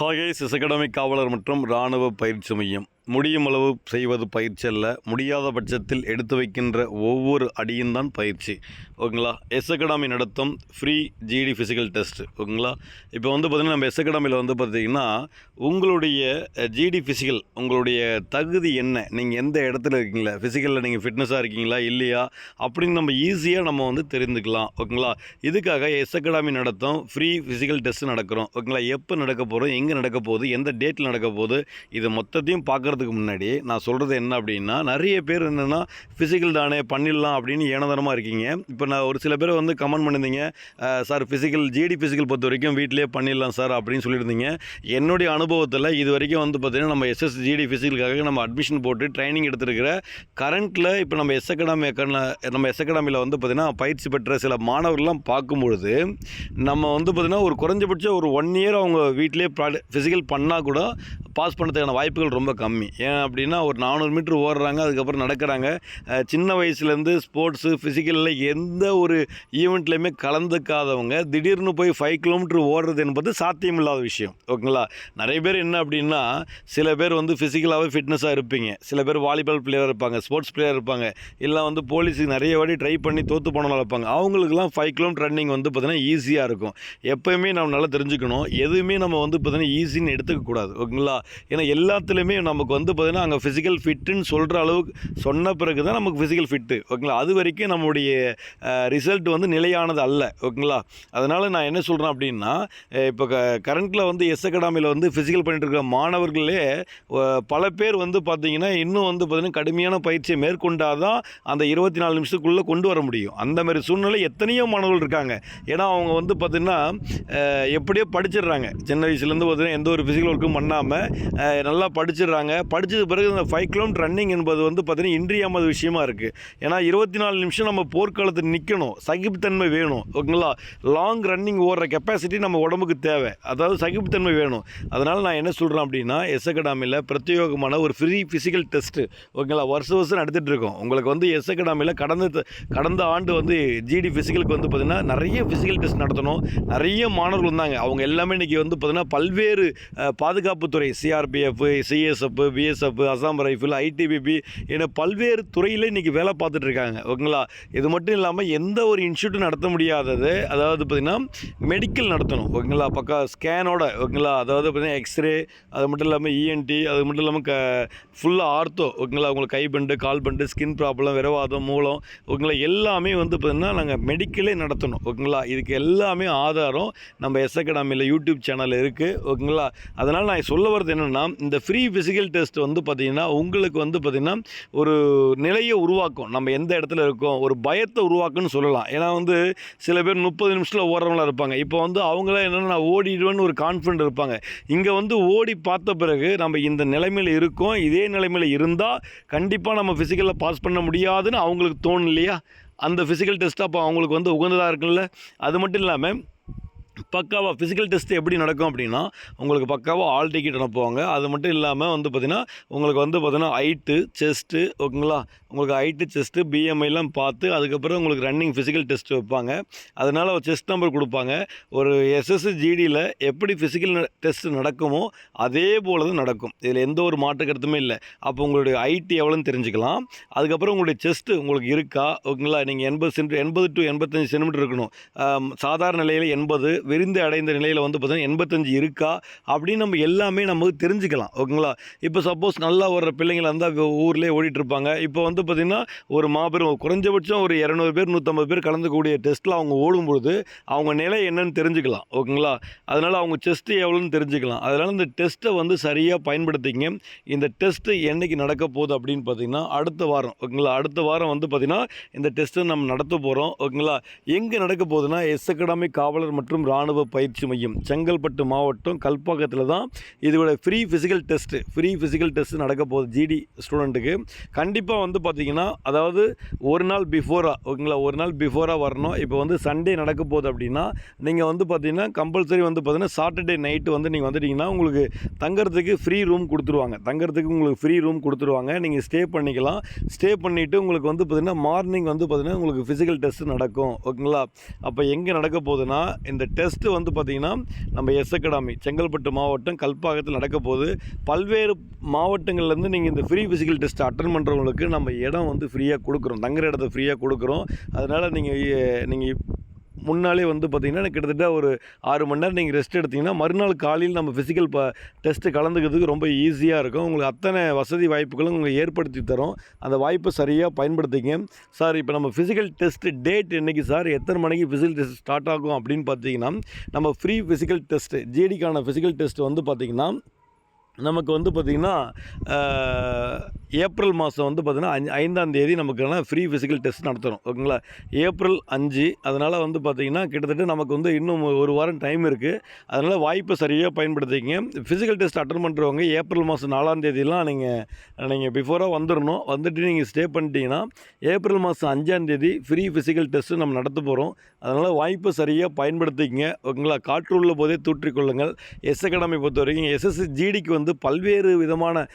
ஹாகேஸ் academy காவலர் மற்றும் இராணுவ பயிற்சி மையம். முடியும் அளவு செய்வது பயிற்சி அல்ல. முடியாத பட்சத்தில் எடுத்து வைக்கின்ற ஒவ்வொரு அடியும் தான் பயிற்சி. ஓகேங்களா? எஸ் அகாடமி நடத்தும் ஃப்ரீ ஜிடி ஃபிசிக்கல் டெஸ்ட் ஓகேங்களா? இப்போ வந்து பார்த்திங்கன்னா நம்ம எஸ் அகாடமியில் வந்து பார்த்திங்கன்னா உங்களுடைய ஜிடி ஃபிசிக்கல் உங்களுடைய தகுதி என்ன? நீங்கள் எந்த இடத்துல இருக்கீங்களா? ஃபிசிக்கலில் நீங்கள் ஃபிட்னஸாக இருக்கீங்களா? இல்லையா? அப்படின்னு நம்ம ஈஸியாக நம்ம வந்து தெரிந்துக்கலாம். ஓகேங்களா? இதுக்காக எஸ் அகாடமி நடத்தும் ஃப்ரீ ஃபிசிக்கல் டெஸ்ட் நடக்கிறோம். ஓகேங்களா? எப்போ நடக்க போகிறோம் எங்கே நடக்க போகுது? எந்த டேட்டில் நடக்க போகுது? இது மொத்தத்தையும் பார்க்குறதுக்கு முன்னாடி நான் சொல்கிறது என்ன அப்படின்னா நிறைய பேர் என்னென்னா ஃபிசிக்கல் தானே பண்ணிடலாம் அப்படின்னு ஏனதனமாக இருக்கீங்க. இப்போ நான் ஒரு சில பேர் வந்து கமெண்ட் பண்ணியிருந்தீங்க சார் ஃபிசிக்கல் ஜிடி ஃபிசிக்கல் பொறுத்த வரைக்கும் வீட்டிலேயே பண்ணிடலாம் சார் அப்படின்னு சொல்லியிருந்தீங்க. என்னுடைய அனுபவத்தில் இது வரைக்கும் வந்து பார்த்திங்கன்னா நம்ம எஸ்எஸ் ஜிடி ஃபிசிக்கலுக்காக நம்ம அட்மிஷன் போட்டு ட்ரைனிங் எடுத்துருக்கிற கரண்ட்டில் இப்போ நம்ம எஸ் அகாடமி நம்ம எஸ் அகாடமியில் வந்து பார்த்திங்கன்னா பயிற்சி பெற்ற சில மாணவர்கள்லாம் பார்க்கும்பொழுது நம்ம வந்து பார்த்திங்கன்னா ஒரு குறைஞ்சபட்சம் ஒரு ஒன் இயர் அவங்க வீட்டிலே ஃபிசிக்கல் பண்ணால் கூட பாஸ் பண்ணுறதுக்கான வாய்ப்புகள் ரொம்ப கம்மி. ஏன் அப்படின்னா ஒரு நானூறு மீட்ரு ஓடுறாங்க அதுக்கப்புறம் நடக்கிறாங்க. சின்ன வயசுலேருந்து ஸ்போர்ட்ஸு ஃபிசிக்கலில் எந்த ஒரு ஈவெண்ட்லேயுமே கலந்துக்காதவங்க திடீர்னு போய் ஃபைவ் கிலோமீட்டர் ஓடுறது என்பது சாத்தியமில்லாத விஷயம். ஓகேங்களா? நிறைய பேர் என்ன அப்படின்னா சில பேர் வந்து ஃபிசிக்கலாகவே ஃபிட்னஸாக இருப்பீங்க. சில பேர் வாலிபால் பிளேயர் இருப்பாங்க ஸ்போர்ட்ஸ் பிளேயர் இருப்பாங்க. இல்லை வந்து போலீஸுக்கு நிறைய வாட்டி ட்ரை பண்ணி தோற்று போனவங்க இருப்பாங்க. அவங்களுக்குலாம் ஃபைவ் கிலோமீட்டர் ரன்னிங் வந்து பார்த்திங்கன்னா ஈஸியாக இருக்கும். எப்போயுமே நம்ம நல்லா தெரிஞ்சுக்கணும் எதுவுமே நம்ம வந்து பார்த்திங்கன்னா ஈஸின்னு எடுத்துக்கக்கூடாது. ஓகேங்களா? ஏன்னா எல்லாத்துலேயுமே நமக்கு வந்து பார்த்திங்கன்னா அங்கே ஃபிசிக்கல் ஃபிட்டுன்னு சொல்கிற அளவுக்கு சொன்ன பிறகு தான் நமக்கு ஃபிசிக்கல் ஃபிட்டு ஓகேங்களா? அது வரைக்கும் நம்மளுடைய ரிசல்ட் வந்து நிலையானது அல்ல. ஓகேங்களா? அதனால் நான் என்ன சொல்கிறேன் அப்படின்னா இப்போ க கரண்ட்டில் வந்து எஸ் அகாடமியில் வந்து ஃபிசிக்கல் பண்ணிட்டு இருக்கிற மாணவர்களே பல பேர் வந்து பார்த்தீங்கன்னா இன்னும் வந்து பார்த்திங்கன்னா கடுமையான பயிற்சியை மேற்கொண்டால் தான் அந்த இருபத்தி நாலு நிமிஷத்துக்குள்ளே கொண்டு வர முடியும். அந்த மாதிரி சூழ்நிலை எத்தனையோ மாணவர்கள் இருக்காங்க. ஏன்னா அவங்க வந்து பார்த்திங்கன்னா எப்படியோ படிச்சிடுறாங்க. சின்ன வயசுலேருந்து பார்த்தீங்கன்னா எந்த ஒரு ஃபிசிக்கல் ஒர்க்கும் பண்ணாமல் நல்லா படிச்சிடுறாங்க. படித்தது பிறகு இந்த ஃபைவ் கிலோமீட்டர் ரன்னிங் என்பது வந்து பார்த்திங்கன்னா இன்றியாமது விஷயமா இருக்குது ஏன்னா இருபத்தி நாலு நிமிஷம் நம்ம போர்க்காலத்தில் நிற்கணும் சகிப்புத்தன்மை வேணும். ஓகேங்களா? லாங் ரன்னிங் ஓடுற கெப்பாசிட்டி நம்ம உடம்புக்கு தேவை. அதாவது சகிப்புத்தன்மை வேணும். அதனால் நான் என்ன சொல்கிறேன் அப்படின்னா எஸ் அகாடமியில் பிரத்யோகமான ஒரு ஃப்ரீ ஃபிசிக்கல் டெஸ்ட்டு ஓகேங்களா? வருஷம் வருஷம் நடத்திட்டு இருக்கோம். உங்களுக்கு வந்து எஸ் அகாடமியில் கடந்த கடந்த ஆண்டு வந்து ஜிடி ஃபிசிக்கலுக்கு வந்து பார்த்திங்கன்னா நிறைய ஃபிசிக்கல் டெஸ்ட் நடத்தணும். நிறைய மாணவர்கள் இருந்தாங்க அவங்க எல்லாமே இன்றைக்கி வந்து பார்த்திங்கன்னா பல்வேறு பாதுகாப்புத்துறை CRPF CSF BSF Assam rifle ITBP என பல்வேறு துறையில் இன்றைக்கி வேலை பார்த்துட்டு இருக்காங்க. ஓகேங்களா? இது மட்டும் இல்லாமல் எந்த ஒரு இன்ஸ்டியூட்டும் நடத்த முடியாதது. அதாவது பார்த்திங்கன்னா மெடிக்கல் நடத்தணும். ஓகேங்களா? பக்கா ஸ்கேனோட ஓகேங்களா? அதாவது பார்த்திங்கன்னா எக்ஸ்ரே அது மட்டும் இல்லாமல் இஎன்டி அது மட்டும் இல்லாமல் க ஃபுல்லாக ஆர்த்தோ ஓகேங்களா? உங்களுக்கு கைபண்டு கால் பண்டு ஸ்கின் ப்ராப்ளம் விரவாதம் மூலம் ஓகேங்களா? எல்லாமே வந்து பார்த்திங்கன்னா நாங்கள் மெடிக்கலே நடத்தணும். ஓகேங்களா? இதுக்கு எல்லாமே ஆதாரம் நம்ம எஸ் அகாடமியில் யூடியூப் சேனல் இருக்குது ஓகேங்களா? அதனால் நான் சொல்ல என்னென்னா இந்த ஃப்ரீ ஃபிசிக்கல் டெஸ்ட் வந்து பார்த்திங்கன்னா உங்களுக்கு வந்து பார்த்திங்கன்னா ஒரு நிலையை உருவாக்கும். நம்ம எந்த இடத்துல இருக்கோம் ஒரு பயத்தை உருவாக்குன்னு சொல்லலாம். ஏன்னா வந்து சில பேர் முப்பது நிமிஷத்தில் ஓடுறவங்களாம் இருப்பாங்க. இப்போ வந்து அவங்களாம் என்னென்னா நான் ஓடிடுவேன்னு ஒரு கான்ஃபிடென்ட் இருப்பாங்க. இங்கே வந்து ஓடி பார்த்த பிறகு நம்ம இந்த நிலைமையில் இருக்கோம் இதே நிலைமையில் இருந்தால் கண்டிப்பாக நம்ம ஃபிசிக்கலில் பாஸ் பண்ண முடியாதுன்னு அவங்களுக்கு தோணும் இல்லையா? அந்த ஃபிசிக்கல் டெஸ்ட் அப்போ அவங்களுக்கு வந்து உகந்ததாக இருக்குல்ல அது மட்டும் இல்லாமல் பக்காவாக ஃபிசிக்கல் டெஸ்ட் எப்படி நடக்கும் அப்படின்னா உங்களுக்கு பக்காவாக ஆல் டிக்கெட் அனுப்புவாங்க. அது மட்டும் இல்லாமல் வந்து பார்த்திங்கன்னா உங்களுக்கு வந்து பார்த்திங்கன்னா ஹைட்டு செஸ்ட்டு ஓகேங்களா? உங்களுக்கு ஹைட்டு செஸ்ட்டு பிஎம்ஐலாம் பார்த்து அதுக்கப்புறம் உங்களுக்கு ரன்னிங் ஃபிசிக்கல் டெஸ்ட் வைப்பாங்க. அதனால் செஸ்ட் நம்பர் கொடுப்பாங்க. ஒரு எஸ்எஸ்சி ஜிடியில் எப்படி ஃபிசிக்கல் டெஸ்ட் நடக்குமோ அதே போல் தான் நடக்கும். இதில் எந்த ஒரு மாற்று கருத்துமே இல்லை. அப்போ உங்களுடைய ஹைட்டு எவ்வளோன்னு தெரிஞ்சுக்கலாம். அதுக்கப்புறம் உங்களுடைய செஸ்ட்டு உங்களுக்கு இருக்கா? ஓகேங்களா? நீங்கள் எண்பது சென்ட் எண்பது டு எண்பத்தஞ்சு சென்டிமீட்டர் இருக்கணும். சாதாரண நிலையில் எண்பது விரிந்து அடைந்த நிலையில் வந்து பார்த்திங்கன்னா எண்பத்தஞ்சு இருக்கா? அப்படின்னு நம்ம எல்லாமே நமக்கு தெரிஞ்சுக்கலாம். ஓகேங்களா? இப்போ சப்போஸ் நல்லா வர்ற பிள்ளைங்களா இருந்தால் ஊர்லேயே ஓடிட்டுருப்பாங்க. இப்போ வந்து பார்த்திங்கன்னா ஒரு மாபெரும் குறைஞ்சபட்சம் ஒரு இரநூறு பேர் நூற்றம்பது பேர் கலந்துக்கூடிய டெஸ்ட்டில் அவங்க ஓடும்பொழுது அவங்க நிலை என்னன்னு தெரிஞ்சுக்கலாம். ஓகேங்களா? அதனால் அவங்க செஸ்ட்டு எவ்வளோன்னு தெரிஞ்சுக்கலாம். அதனால் இந்த டெஸ்ட்டை வந்து சரியாக பயன்படுத்திங்க இந்த டெஸ்ட்டு என்னைக்கு நடக்க போகுது அப்படின்னு பார்த்தீங்கன்னா அடுத்த வாரம். ஓகேங்களா? அடுத்த வாரம் வந்து பார்த்திங்கன்னா இந்த டெஸ்ட்டை நம்ம நடத்த போகிறோம் ஓகேங்களா? எங்கே நடக்க போகுதுன்னா எஸ் அகாடமி காவலர் மற்றும் இராணுவ பயிற்சி மையம். செங்கல்பட்டு மாவட்டம் கல்பாக்கத்தில் தான் இதோட free physical test free physical test நடக்க போகுது ஜிடி ஸ்டூடெண்ட்டுக்கு கண்டிப்பாக வந்து பார்த்திங்கன்னா அதாவது ஒரு நாள் பிஃபோராக ஓகேங்களா? ஒரு நாள் பிஃபோராக வரணும். இப்போ வந்து சண்டே நடக்க போகுது அப்படின்னா நீங்கள் வந்து பார்த்திங்கன்னா கம்பல்சரி வந்து பார்த்திங்கன்னா சாட்டர்டே நைட்டு வந்து நீங்கள் வந்துட்டிங்கன்னா உங்களுக்கு தங்குறதுக்கு ஃப்ரீ ரூம் கொடுத்துருவாங்க. தங்குறதுக்கு உங்களுக்கு ஃப்ரீ ரூம் கொடுத்துருவாங்க. நீங்கள் ஸ்டே பண்ணிக்கலாம். ஸ்டே பண்ணிவிட்டு உங்களுக்கு வந்து பார்த்திங்கன்னா மார்னிங் வந்து பார்த்தீங்கன்னா உங்களுக்கு ஃபிசிக்கல் டெஸ்ட் நடக்கும். ஓகேங்களா? அப்போ எங்கே நடக்க போகுதுன்னா இந்த டெஸ்ட்டு வந்து பார்த்திங்கன்னா நம்ம எஸ் அகாடமி செங்கல்பட்டு மாவட்டம் கல்பாக்கத்தில் நடக்க போது பல்வேறு மாவட்டங்கள்லேருந்து நீங்கள் இந்த ஃப்ரீ ஃபிசிக்கல் டெஸ்ட் அட்டன் பண்ணுறவங்களுக்கு நம்ம இடம் வந்து ஃப்ரீயாக கொடுக்குறோம். தங்குற இடத்த ஃப்ரீயாக கொடுக்குறோம். அதனால் நீங்கள் நீங்கள் முன்னாலே வந்து பார்த்திங்கன்னா கிட்டத்தட்ட ஒரு ஆறு மணி நேரம் நீங்கள் ரெஸ்ட் எடுத்திங்கன்னா மறுநாள் காலையில் நம்ம ஃபிசிக்கல் ப டெஸ்ட்டு கலந்துக்கிறதுக்கு ரொம்ப ஈஸியாக இருக்கும். உங்களுக்கு அத்தனை வசதி வாய்ப்புகளும் உங்களுக்கு ஏற்படுத்தி தரோம். அந்த வாய்ப்பை சரியாக பயன்படுத்திங்க. சார் இப்போ நம்ம ஃபிசிக்கல் டெஸ்ட்டு டேட் என்றைக்கு சார்? எத்தனை மணிக்கு ஃபிசிக்கல் டெஸ்ட் ஸ்டார்ட் ஆகும் அப்படின்னு பார்த்தீங்கன்னா நம்ம ஃப்ரீ ஃபிசிக்கல் டெஸ்ட்டு ஜிடிக்கான ஃபிசிக்கல் டெஸ்ட் வந்து பார்த்திங்கன்னா நமக்கு வந்து பார்த்திங்கன்னா ஏப்ரல் மாதம் வந்து பார்த்திங்கன்னா அஞ்சு ஐந்தாம் தேதி நமக்கான ஃப்ரீ ஃபிசிக்கல் டெஸ்ட் நடத்துகிறோம் ஓகேங்களா? ஏப்ரல் அஞ்சு அதனால் வந்து பார்த்திங்கன்னா கிட்டத்தட்ட நமக்கு வந்து இன்னும் ஒரு வாரம் டைம் இருக்குது அதனால் வாய்ப்பை சரியாக பயன்படுத்திங்க ஃபிசிக்கல் டெஸ்ட் அட்டன் பண்ணுறவங்க ஏப்ரல் மாதம் நாலாம் தேதியெலாம் நீங்கள் நீங்கள் பிஃபோராக வந்துடணும் வந்துட்டு நீங்கள் ஸ்டே பண்ணிட்டீங்கன்னா ஏப்ரல் மாதம் அஞ்சாம் தேதி ஃப்ரீ ஃபிசிக்கல் டெஸ்ட்டு நம்ம நடத்த போகிறோம் அதனால் வாய்ப்பை சரியாக பயன்படுத்திக்கங்க. ஓகேங்களா? காற்று உள்ள போதே தூற்றிக்கொள்ளுங்கள் எஸ் அகாடமி பொறுத்த வரைக்கும் எஸ்எஸ்சி ஜிடிக்கு வந்து வந்து பல்வேறு விதமான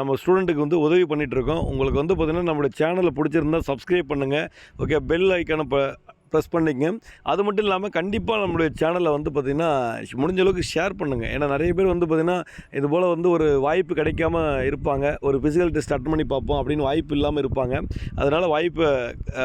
நம்ம ஸ்டூடெண்ட்டுக்கு வந்து உதவி பண்ணிகிட்ருக்கோம் இருக்கோம். உங்களுக்கு வந்து பார்த்திங்கன்னா நம்மளுடைய சேனலை பிடிச்சிருந்தா சப்ஸ்கிரைப் பண்ணுங்கள் ஓகே பெல் ஐக்கானை ப ப்ரெஸ் பண்ணிக்கங்க. அது மட்டும் இல்லாமல் கண்டிப்பாக நம்மளுடைய சேனலை வந்து பார்த்திங்கன்னா முடிஞ்ச அளவுக்கு ஷேர் பண்ணுங்கள் ஏன்னா நிறைய பேர் வந்து பார்த்திங்கன்னா இது போல் வந்து ஒரு வாய்ப்பு கிடைக்காம இருப்பாங்க. ஒரு ஃபிசிக்கல் டெஸ்ட் அட்டன் பண்ணி பார்ப்போம் அப்படின்னு வாய்ப்பு இல்லாமல் இருப்பாங்க. அதனால் வாய்ப்பை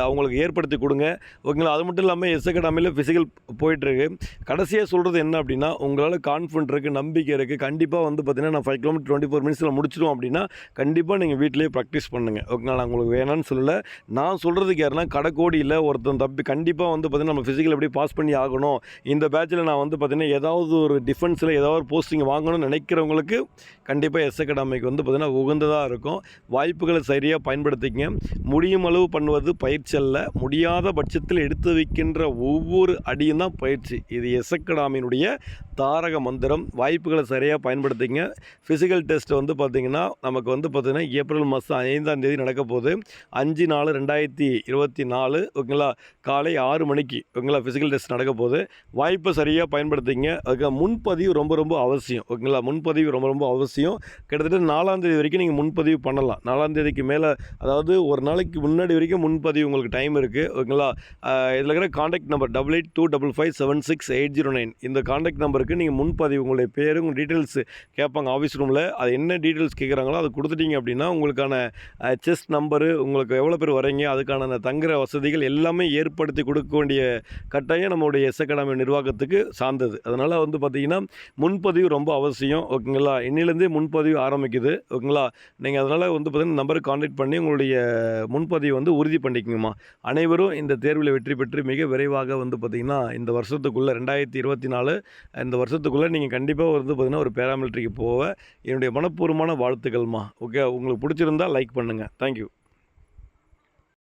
அவங்களுக்கு ஏற்படுத்தி கொடுங்க. ஓகேங்களா? அது மட்டும் இல்லாமல் எஸ் அகாடமியில் ஃபிசிக்கல் போயிட்டுருக்கு. கடைசியாக சொல்கிறது என்ன அப்படின்னா உங்களால் கான்ஃபிடென்ட் இருக்குது நம்பிக்கை இருக்குது கண்டிப்பாக வந்து பார்த்தீங்கன்னா நான் ஃபைவ் கிலோமீட்டர் டுவெண்ட்டி ஃபோர் மினிட்ஸில் முடிச்சிடும் அப்படின்னா கண்டிப்பாக நீங்கள் வீட்டிலேயே ப்ராக்டிஸ் பண்ணுங்கள் ஓகேங்களா? நான் உங்களுக்கு வேணான்னு சொல்லலை. நான் சொல்கிறதுக்கு யாருன்னா கடைக்கோடியில் ஒருத்தன் தப்பி கண்டிப்பாக வந்து பார்த்தீங்கன்னா நம்ம ஃபிசிக்கல் எப்படி பாஸ் பண்ணி ஆகணும்? இந்த பேட்சில் நான் வந்து பார்த்தீங்கன்னா ஏதாவது ஒரு டிஃபென்ஸில் ஏதாவது ஒரு போஸ்டிங் வாங்கணும்னு நினைக்கிறவங்களுக்கு கண்டிப்பாக எஸ் அகாடமிக்கு வந்து பார்த்திங்கன்னா உகந்ததாக இருக்கும். வாய்ப்புகளை சரியாக பயன்படுத்திக்கங்க. முடியும் அளவு பண்ணுவது பயிற்சி அல்ல. முடியாத பட்சத்தில் எடுத்து வைக்கின்ற ஒவ்வொரு அடியும் தான் பயிற்சி. இது எஸ் அகாடமியினுடைய தாரக மந்திரம் வாய்ப்புகளை சரியாக பயன்படுத்திங்க. ஃபிசிக்கல் டெஸ்ட் வந்து பார்த்திங்கன்னா நமக்கு வந்து பார்த்திங்கன்னா ஏப்ரல் மாதம் ஐந்தாம் தேதி நடக்க போகுது. அஞ்சு நாலு ரெண்டாயிரத்தி இருபத்தி நாலு ஓகேங்களா? காலை ஆறு மணிக்கு ஓகேங்களா? ஃபிசிக்கல் டெஸ்ட் நடக்க போகுது. வாய்ப்பை சரியாக பயன்படுத்திங்க. அதுக்கு முன்பதிவு ரொம்ப ரொம்ப அவசியம் ஓகேங்களா? முன்பதிவு ரொம்ப ரொம்ப அவசியம். கிட்டத்தட்ட நாலாம் தேதி வரைக்கும் நீங்கள் முன்பதிவு பண்ணலாம். நாலாம் தேதிக்கு மேலே அதாவது ஒரு நாளைக்கு முன்னாடி வரைக்கும் முன்பதிவு உங்களுக்கு டைம் இருக்குது ஓகேங்களா? இதில் இருக்கிற contact number double eight two double five seven six eight zero nine இந்த காண்டாக்ட் நம்பருக்கு நீங்கள் முன்பதிவு உங்களுடைய பேர் உங்கள் டீட்டெயில்ஸ் கேட்பாங்க ஆஃபீஸ் ரூமில் அது என்ன டீட்டெயில்ஸ் கேட்குறாங்களோ அது கொடுத்துட்டீங்க அப்படின்னா உங்களுக்கான செஸ்ட் நம்பரு உங்களுக்கு எவ்வளோ பேர் வரீங்க அதுக்கான அந்த தங்குற வசதிகள் எல்லாமே ஏற்படுத்தி கொடுக்க வேண்டிய கட்டாயம் நம்மளுடைய எஸ் அகாடமி நிர்வாகத்துக்கு சார்ந்தது. அதனால் வந்து பார்த்திங்கன்னா முன்பதிவு ரொம்ப அவசியம். ஓகேங்களா? இன்னிலேருந்தே முன்பதிவு ஆரம்பிக்குது. ஓகேங்களா? நீங்கள் அதனால் வந்து பார்த்திங்கன்னா நம்பருக்கு கான்டாக்ட் பண்ணி உங்களுடைய முன்பதிவு வந்து உறுதி பண்ணிக்கோங்கம்மா. அனைவரும் இந்த தேர்வில் வெற்றி பெற்று மிக விரைவாக வந்து பார்த்திங்கன்னா இந்த வருஷத்துக்குள்ளே ரெண்டாயிரத்தி இருபத்தி நாலு இந்த வருஷத்துக்குள்ளே நீங்கள் கண்டிப்பாக வந்து பார்த்திங்கன்னா ஒரு பேராமிலிட்ரிக்கு போக என்னுடைய மனப்பூர்வமான வாழ்த்துக்கள்மா. ஓகே உங்களுக்கு பிடிச்சிருந்தா லைக் பண்ணுங்கள் தேங்க்யூ